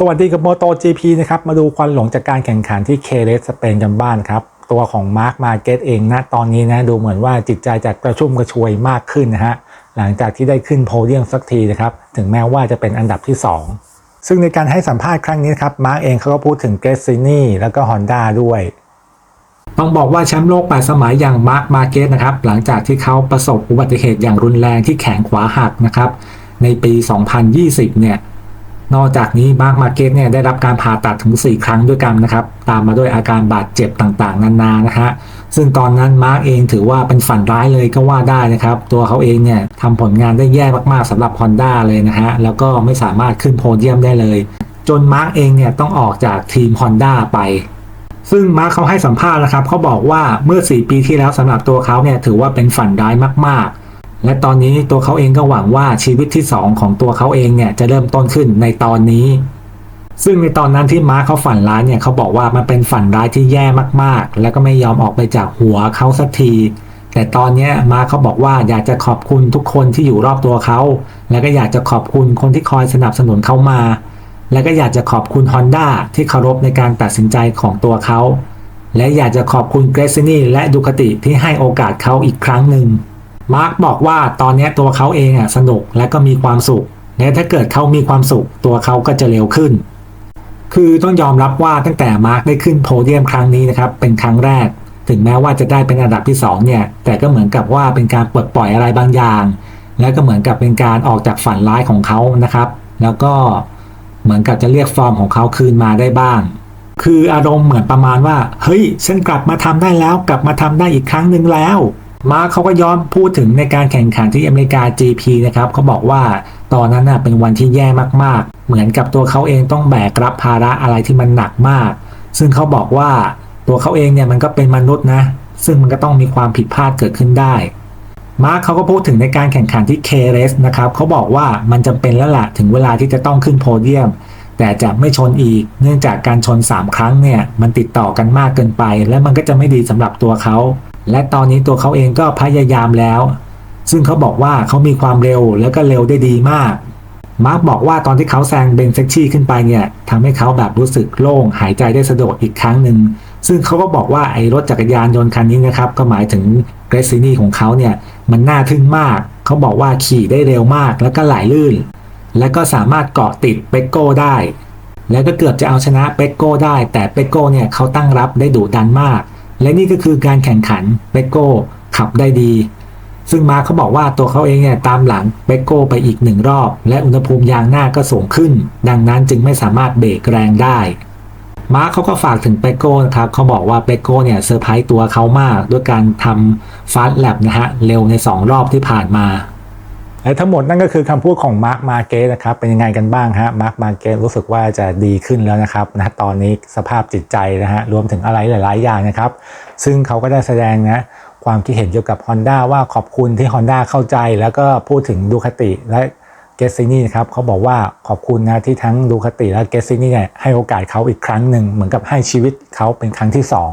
สวัสดีกับโมโต GP นะครับ มาดูควันหลงจากการแข่งขันที่เคเรสสเปนกันบ้านครับ ตัวของมาร์คมาเก็ตเองนะตอนนี้นะดูเหมือนว่าจิตใจจะกระชุ่มกระชวยมากขึ้นนะฮะ หลังจากที่ได้ขึ้นโพเดียมสักทีนะครับ ถึงแม้ว่าจะเป็นอันดับที่ 2 ซึ่งในการให้สัมภาษณ์ครั้งนี้ครับมาร์คเองเขาก็พูดถึงเกรซซินี่แล้วก็ฮอนด้าด้วยต้องบอกว่าแชมป์โลก 8 สมัยอย่างมาร์คมาเกตนะครับหลังจากที่เขาประสบอุบัติเหตุอย่างรุนแรงที่แขนขวาหักนะครับในปี 2020 เนี่ย นอกจากนี้มาร์คมาเกตเนี่ยได้รับการผ่าตัดถึง 4 ครั้งด้วยกันนะครับ ตามมาด้วยอาการบาดเจ็บต่างๆ นานานะฮะซึ่งตอนนั้นมาร์กเองถือว่าเป็นฝันร้ายเลยก็ว่าได้นะครับ ตัวเขาเองเนี่ยทำผลงานได้แย่มากๆสำหรับ Honda เลยนะฮะแล้วก็ไม่สามารถขึ้นโพเดียมได้เลย จนมาร์กเองเนี่ยต้องออกจากทีม Honda ไปซึ่งมาร์คเขาให้สัมภาษณ์นะครับเขาบอกว่าเมื่อ 4 ปีที่แล้วสำหรับตัวเขาเนี่ยถือว่าเป็นฝันร้ายมากๆ และตอนนี้ตัวเขาเองก็หวังว่าชีวิตที่ 2 ของตัวเขาเองเนี่ยจะเริ่มต้นขึ้นในตอนนี้ ซึ่งในตอนนั้นที่มาร์คเขาฝันร้ายเนี่ยเขาบอกว่ามันเป็นฝันร้ายที่แย่มากๆ แล้วก็ไม่ยอมออกไปจากหัวเขาสักที แต่ตอนเนี้ยมาร์คเขาบอกว่าอยากจะขอบคุณทุกคนที่อยู่รอบตัวเขาแล้วก็อยากจะขอบคุณคนที่คอยสนับสนุนเขามา และก็อยากจะขอบคุณ Honda ที่เคารพในการตัดสินใจของตัวเขาและอยากจะขอบคุณเกรซ i นี่และดูคติที่ให้โอกาสเขาอีกครั้งหนึ่ง มาร์คบอกว่าตอนนี้ตัวเขาเองอะสนุกและก็มีความสุขและถ้าเกิดเขามีความสุข ตัวเขาก็จะเร็วขึ้น คือต้องยอมรับว่าตั้งแต่มาร์คได้ขึ้นโพเดียมครั้งนี้นะครับเป็นครั้งแรก ถึงแม้ว่าจะได้เป็นอันดับที่2เนี่ยแต่ก็เหมือนกับว่าเป็นการปลดปล่อยอะไรบางอย่าง และก็เหมือนกับเป็นการออกจากฝันร้ายของเขานะครับ แล้วก็เหมือนกับจะเรียกฟอร์มของเขาคืนมาได้บ้างคืออารมณ์เหมือนประมาณว่า เฮ้ย ฉันกลับมาทำได้แล้ว กลับมาทำได้อีกครั้งหนึ่งแล้ว มาร์คเขาก็ย้อนพูดถึงในการแข่งขันที่อเมริกา GP นะครับเขาบอกว่าตอนนั้นน่ะเป็นวันที่แย่มากๆ เหมือนกับตัวเขาเองต้องแบกรับภาระอะไรที่มันหนักมาก ซึ่งเขาบอกว่าตัวเขาเองเนี่ยมันก็เป็นมนุษย์นะ ซึ่งมันก็ต้องมีความผิดพลาดเกิดขึ้นได้ มาร์คเขาก็พูดถึงในการแข่งขันที่เคเรสนะครับเขาบอกว่ามันจำเป็นแล้วล่ะถึงเวลาที่จะต้องขึ้นโพเดียม แต่จะไม่ชนอีก เนื่องจากการชน 3 ครั้งเนี่ยมันติดต่อกันมากเกินไป และมันก็จะไม่ดีสำหรับตัวเขา และตอนนี้ตัวเขาเองก็พยายามแล้ว ซึ่งเขาบอกว่าเขามีความเร็วแล้วก็เร็วได้ดีมาก มาร์คบอกว่าตอนที่เขาแซงเบนเซ็กชี่ขึ้นไปเนี่ยทำให้เขาแบบรู้สึกโล่งหายใจได้สะดวกอีกครั้งหนึ่งซึ่งเขาก็บอกว่าไอ้รถจักรยานยนต์คันนี้นะครับ ก็หมายถึงเกรซินี่ของเขาเนี่ยมันน่าทึ่งมาก เขาบอกว่าขี่ได้เร็วมากแล้วก็ไหลลื่น และก็สามารถเกาะติดเปกโก้ได้ แล้วก็เกือบจะเอาชนะเปกโก้ได้ แต่เปกโก้เนี่ยเขาตั้งรับได้ดุดันมาก และนี่ก็คือการแข่งขันเปกโก้ขับได้ดี ซึ่งมาร์เขาบอกว่าตัวเขาเองเนี่ยตามหลังเปกโก้ไปอีกหนึ่งรอบ และอุณหภูมิยางหน้าก็สูงขึ้น ดังนั้นจึงไม่สามารถเบรกแรงได้มาร์คเขาก็ฝากถึงเปกโก้นะครับเขาบอกว่าเปกโก้เนี่ยเซอร์ไพรส์ตัวเขามาก ด้วยการทำฟาสต์แลบนะฮะ เร็วใน 2 รอบที่ผ่านมา และทั้งหมดนั่นก็คือคำพูดของมาร์คมาเกสนะครับเป็นยังไงกันบ้างฮะมาร์คมาเกสรู้สึกว่าจะดีขึ้นแล้วนะครับนะตอนนี้สภาพจิตใจนะฮะรวมถึงอะไรหลาย ๆ อย่างนะครับ ซึ่งเขาก็ได้แสดงนะความคิดเห็นเกี่ยวกับ Honda ว่าขอบคุณที่ Honda เข้าใจ แล้วก็พูดถึงดูคติและเกสซินี่นะครับเขาบอกว่าขอบคุณนะที่ทั้งดูคติและเกสซินี่เนี่ยให้โอกาสเขาอีกครั้งหนึ่งเหมือนกับให้ชีวิตเขาเป็นครั้งที่สอง